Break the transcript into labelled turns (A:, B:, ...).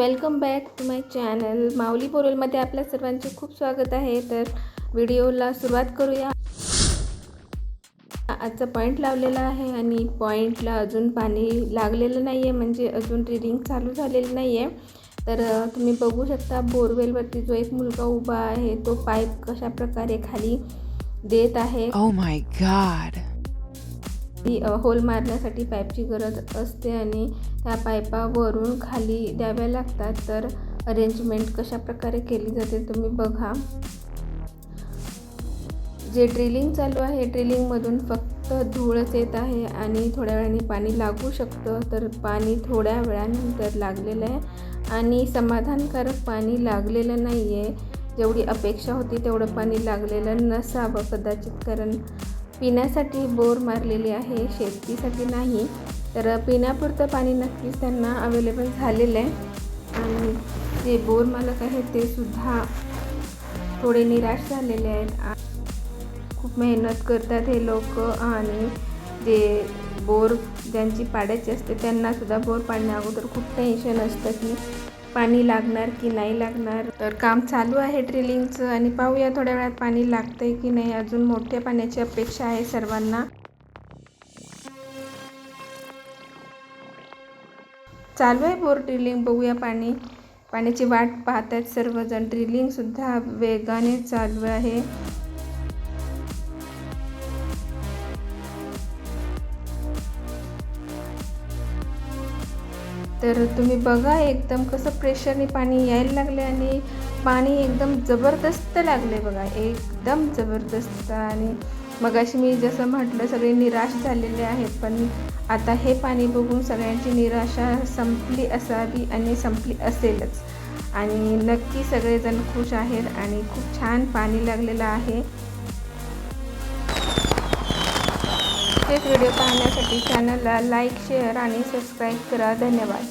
A: Welcome back to my channel. Mauli बोरलमध्ये आपल्या सर्वांचे खूप स्वागत आहे. तर व्हिडिओला सुरुवात करूया. आजचा पॉईंट लावलेला आहे आणि पॉईंटला अजून पाणी लागलेलं नाही आहे म्हणजे अजून रिडिंग चालू झालेली नाही आहे तर तुम्ही बघू शकता बोरवेलवरती जो एक मुलगा उभा आहे तो पाईप कशा प्रकारे खाली देत आहे.
B: Oh my god.
A: ही होल मारण्यासाठी पाईपची गरज असते आणि त्या पाईपावरून खाली द्याव्या लागतात. तर अरेंजमेंट कशा प्रकारे केली जाते तुम्ही बघा. जे ड्रिलिंग चालू आहे ड्रिलिंगमधून फक्त धूळच येत आहे आणि थोड्या वेळाने पाणी लागू शकतं. तर पाणी थोड्या वेळानंतर लागलेलं आहे आणि समाधानकारक पाणी लागलेलं नाही आहे जेवढी अपेक्षा होती तेवढं पाणी लागलेलं नसावं कदाचित कारण पिण्यासाठी बोर मारलेली आहे शेतीसाठी नाही तर पिण्यापुरतं पाणी नक्कीच त्यांना अवेलेबल झालेलं आहे. आणि जे बोर मालक आहेत ते सुद्धा थोडे निराश झालेले आहेत. खूप मेहनत करतात हे लोक आणि जे बोर ज्यांची पाडायची असते त्यांनासुद्धा बोर पाडण्या अगोदर खूप टेन्शन असतं की पाणी लागणार की नाही लागणार? तर काम चालू आहे ड्रिलिंगचं आणि पाहूया थोड्या वेळात पाणी लागतंय की नाही. अजून मोठ्या पाण्याची अपेक्षा आहे सर्वांना. चालू आहे बोर ड्रिलिंग. बघूया पाणी. पाण्याची वाट पाहत आहेत सर्वजण ड्रिलिंगसुद्धा वेगाने चालू आहे. तर तुम्ही बघा एकदम कसं प्रेशरने पाणी यायला लागले आणि पाणी एकदम जबरदस्त लागले बघा एकदम जबरदस्त. आणि मगाशी मी जसं म्हटलं सगळे निराश झालेले आहेत पण आता हे पाणी बघून सगळ्यांची निराशा संपली असावी आणि संपली असेलच. आणि नक्की सगळेजण खुश आहेत आणि खूप छान पाणी लागलेलं आहे. तेच व्हिडिओ पाहण्यासाठी चॅनलला लाईक शेअर आणि सबस्क्राईब करा. धन्यवाद.